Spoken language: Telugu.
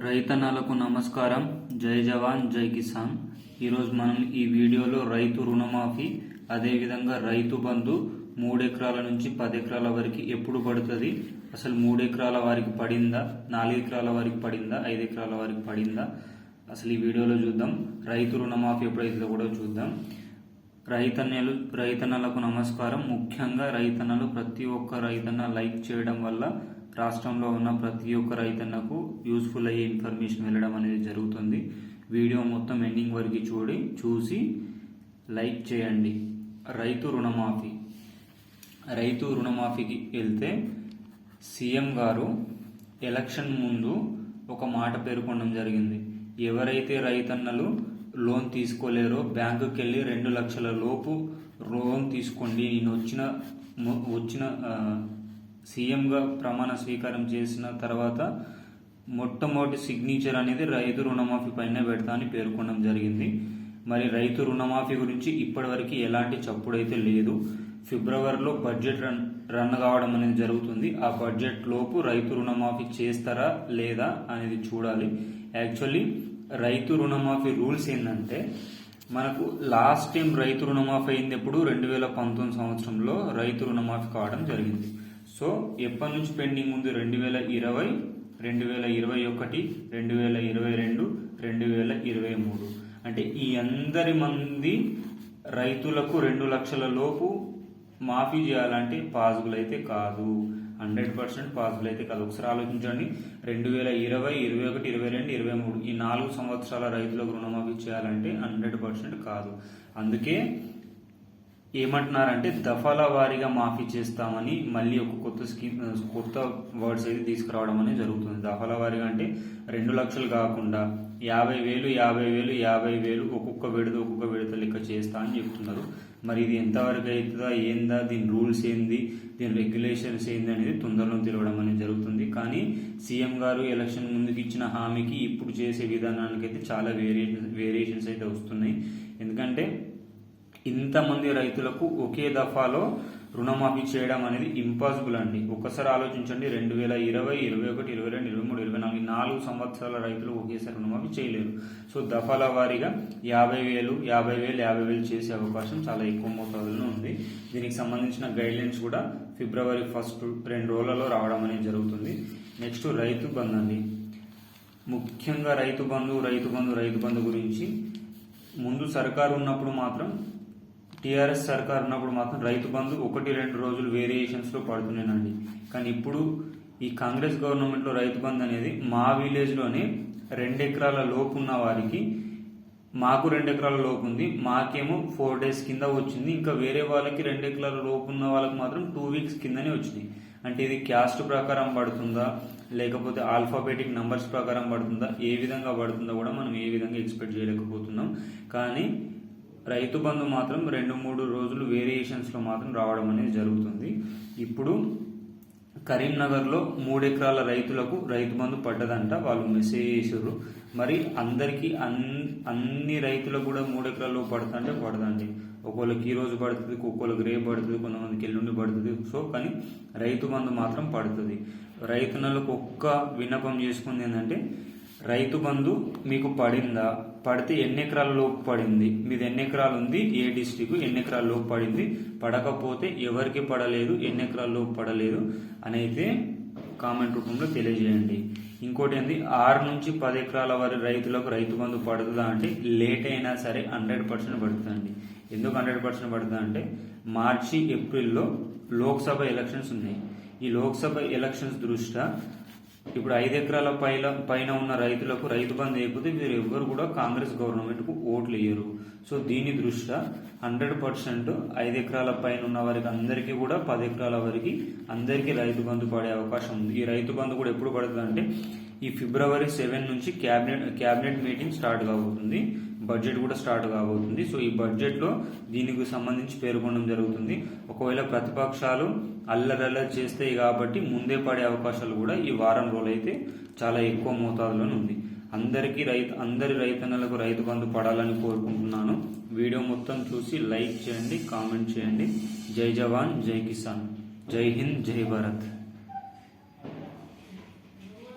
రైతన్నలకు నమస్కారం. జై జవాన్ జై కిసాన్. ఈరోజు మనం ఈ వీడియోలో రైతు రుణమాఫీ అదేవిధంగా రైతు బంధు మూడు ఎకరాల నుంచి పది ఎకరాల వరకు ఎప్పుడు పడుతుంది? అసలు మూడు ఎకరాల వారికి పడిందా? నాలుగు ఎకరాల వారికి పడిందా? ఐదు ఎకరాల వారికి పడిందా? అసలు ఈ వీడియోలో చూద్దాం. రైతు రుణమాఫీ ఎప్పుడైతుందో కూడా చూద్దాం. రైతన్నలు రైతన్నలకు నమస్కారం. ముఖ్యంగా రైతన్నలు ప్రతి ఒక్క రైతన్న లైక్ చేయడం వల్ల రాష్ట్రంలో ఉన్న ప్రతి ఒక్క రైతన్నకు యూస్ఫుల్ అయ్యే ఇన్ఫర్మేషన్ వెళ్ళడం అనేది జరుగుతుంది. వీడియో మొత్తం ఎండింగ్ వరకు చూడి చూసి లైక్ చేయండి. రైతు రుణమాఫీ. రైతు రుణమాఫీకి వెళ్తే సీఎం గారు ఎలక్షన్ ముందు ఒక మాట పేర్కొనడం జరిగింది. ఎవరైతే రైతన్నలు లోన్ తీసుకోలేరో బ్యాంకుకి వెళ్ళి రెండు లక్షల లోపు లోన్ తీసుకోండి. నేను వచ్చిన వచ్చిన సీఎంగా ప్రమాణ స్వీకారం చేసిన తర్వాత మొట్టమొదటి సిగ్నేచర్ అనేది రైతు రుణమాఫీ పైన పెడతా అని పేర్కొనడం జరిగింది. మరి రైతు రుణమాఫీ గురించి ఇప్పటివరకు ఎలాంటి చప్పుడైతే లేదు. ఫిబ్రవరిలో బడ్జెట్ రన్ రన్ కావడం అనేది జరుగుతుంది. ఆ బడ్జెట్ లోపు రైతు రుణమాఫీ చేస్తారా లేదా అనేది చూడాలి. యాక్చువల్లీ రైతు రుణమాఫీ రూల్స్ ఏంటంటే మనకు లాస్ట్ టైం రైతు రుణమాఫీ అయింది ఎప్పుడు? రెండు వేల పంతొమ్మిది సంవత్సరంలో రైతు రుణమాఫీ కావడం జరిగింది. సో ఎప్పటి నుంచి పెండింగ్ ఉంది? రెండు వేల ఇరవై రెండు వేల ఇరవై ఒకటి రెండు వేల ఇరవై రెండు రెండు వేల ఇరవై మూడు. అంటే ఈ అందరి మంది రైతులకు రెండు లక్షల లోపు మాఫీ చేయాలంటే పాజిబుల్ అయితే కాదు. హండ్రెడ్ పర్సెంట్ పాజిబుల్ అయితే కాదు. ఒకసారి ఆలోచించండి. రెండు వేల ఇరవై ఇరవై ఒకటి ఇరవై రెండు ఇరవై మూడు ఈ నాలుగు సంవత్సరాల రైతులకు రుణమాఫీ చేయాలంటే హండ్రెడ్ పర్సెంట్ కాదు. అందుకే ఏమంటున్నారంటే దఫాల వారీగా మాఫీ చేస్తామని మళ్ళీ ఒక కొత్త స్కీమ్ కొత్త వర్డ్స్ అయితే తీసుకురావడం అనేది జరుగుతుంది. దఫాల వారీగా అంటే రెండు లక్షలు కాకుండా యాభై వేలు యాభై వేలు యాభై వేలు ఒక్కొక్క విడత ఒక్కొక్క విడత లెక్క చేస్తా అని చెప్తున్నారు. మరి ఇది ఎంతవరకు అవుతుందా? ఏందా? దీని రూల్స్ ఏంది? దీని రెగ్యులేషన్స్ ఏంది? అనేది తొందరలో తెలవడం అనేది జరుగుతుంది. కానీ సీఎం గారు ఎలక్షన్ ముందుకు ఇచ్చిన హామీకి ఇప్పుడు చేసే విధానానికి అయితే చాలా వేరియేషన్ వేరియేషన్స్ అయితే వస్తున్నాయి. ఎందుకంటే ఇంతమంది రైతులకు ఒకే దఫాలో రుణమాఫీ చేయడం అనేది ఇంపాసిబుల్ అండి. ఒక్కసారి ఆలోచించండి రెండు వేల ఇరవై ఇరవై ఒకటి ఇరవై రెండు ఇరవై మూడు ఇరవై నాలుగు నాలుగు సంవత్సరాల రైతులు ఒకేసారి రుణమాఫీ చేయలేరు. సో దఫాల వారీగా యాభై వేలు యాభై వేలు యాభై వేలు చేసే అవకాశం చాలా ఎక్కువ మోతాదులో ఉంది. దీనికి సంబంధించిన గైడ్లైన్స్ కూడా ఫిబ్రవరి ఫస్ట్ రెండు రోజులలో రావడం అనేది జరుగుతుంది. నెక్స్ట్ రైతు బంధు అండి. ముఖ్యంగా రైతు బంధు రైతు బంధు రైతు బంధు గురించి ముందు సర్కారు ఉన్నప్పుడు మాత్రం టీఆర్ఎస్ సర్కార్ ఉన్నప్పుడు మాత్రం రైతు బంధు ఒకటి రెండు రోజులు వేరియేషన్స్లో పడుతున్నానండి కానీ ఇప్పుడు ఈ కాంగ్రెస్ గవర్నమెంట్లో రైతు బంధు అనేది మా విలేజ్లోనే రెండు ఎకరాల లోపు ఉన్న వారికి మాకు రెండు ఎకరాల లోపు ఉంది మాకేమో ఫోర్ డేస్ కింద వచ్చింది ఇంకా వేరే వాళ్ళకి రెండు ఎకరాల లోపు ఉన్న వాళ్ళకి మాత్రం టూ వీక్స్ కిందనే వచ్చింది అంటే ఇది క్యాస్ట్ ప్రకారం పడుతుందా లేకపోతే ఆల్ఫాబెటిక్ నంబర్స్ ప్రకారం పడుతుందా ఏ విధంగా పడుతుందో కూడా మనం ఏ విధంగా ఎక్స్పెక్ట్ చేయలేకపోతున్నాం. కానీ రైతు బంధు మాత్రం రెండు మూడు రోజులు వేరియేషన్స్లో మాత్రం రావడం అనేది జరుగుతుంది. ఇప్పుడు కరీంనగర్లో మూడు ఎకరాల రైతులకు రైతు బంధు పడ్డదంట వాళ్ళు మెసేజ్ చేసారు మరి అందరికీ అన్ అన్ని రైతులకు కూడా మూడు ఎకరాల్లో పడుతుంటే పడదండి. ఒక్కొక్కరికి ఈ రోజు పడుతుంది ఒక్కొక్కరికి రేపు పడుతుంది కొంతమందికి ఎల్లుండి పడుతుంది. సో కానీ రైతు బంధు మాత్రం పడుతుంది. రైతులకు ఒక్క విన్నపం చేసుకుంది ఏంటంటే రైతు బంధు మీకు పడిందా? పడితే ఎన్ని ఎకరాల లోపు పడింది? మీది ఎన్ని ఎకరాలు ఉంది? ఏ డిస్టిక్ ఎన్ని ఎకరాల లోపు పడింది? పడకపోతే ఎవరికి పడలేదు? ఎన్ని ఎకరాల లోపు పడలేదు? అని అయితే కామెంట్ రూపంలో తెలియజేయండి. ఇంకోటి ఏంది? ఆరు నుంచి పది ఎకరాల వారి రైతులకు రైతు బంధు పడుతుందా అంటే లేట్ అయినా సరే హండ్రెడ్ పర్సెంట్ పడుతుందండి. ఎందుకు హండ్రెడ్ పర్సెంట్ పడుతుందా అంటే మార్చి ఏప్రిల్లో లోక్సభ ఎలక్షన్స్ ఉన్నాయి. ఈ లోక్సభ ఎలక్షన్స్ దృష్ట్యా ఇప్పుడు ఐదు ఎకరాల పైన పైన ఉన్న రైతులకు రైతు బంధు అయిపోతే మీరు ఎవ్వరు కూడా కాంగ్రెస్ గవర్నమెంట్కు ఓట్లు వేయరు. సో దీని దృష్ట్యా హండ్రెడ్ పర్సెంట్ ఐదు ఎకరాల పైన ఉన్న వారికి అందరికీ కూడా పది ఎకరాల వరకు అందరికీ రైతు బంధు పడే అవకాశం ఉంది. ఈ రైతు బంధు కూడా ఎప్పుడు పడుతుంది అంటే ఈ ఫిబ్రవరి సెవెన్ నుంచి క్యాబినెట్ క్యాబినెట్ మీటింగ్ స్టార్ట్ కాబోతుంది. బడ్జెట్ కూడా స్టార్ట్ కాబోతుంది. సో ఈ బడ్జెట్లో దీనికి సంబంధించి పేర్కొనడం జరుగుతుంది. ఒకవేళ ప్రతిపక్షాలు అల్లరల్లరి చేస్తాయి కాబట్టి ముందే పడే అవకాశాలు కూడా ఈ వారం రోజులైతే చాలా ఎక్కువ మోతాదులోనే ఉంది. అందరికీ రైతు అందరి రైతన్నలకు రైతు బంధు పడాలని కోరుకుంటున్నాను. వీడియో మొత్తం చూసి లైక్ చేయండి కామెంట్ చేయండి. జై జవాన్ జై కిసాన్. జై హింద్ జై భారత్.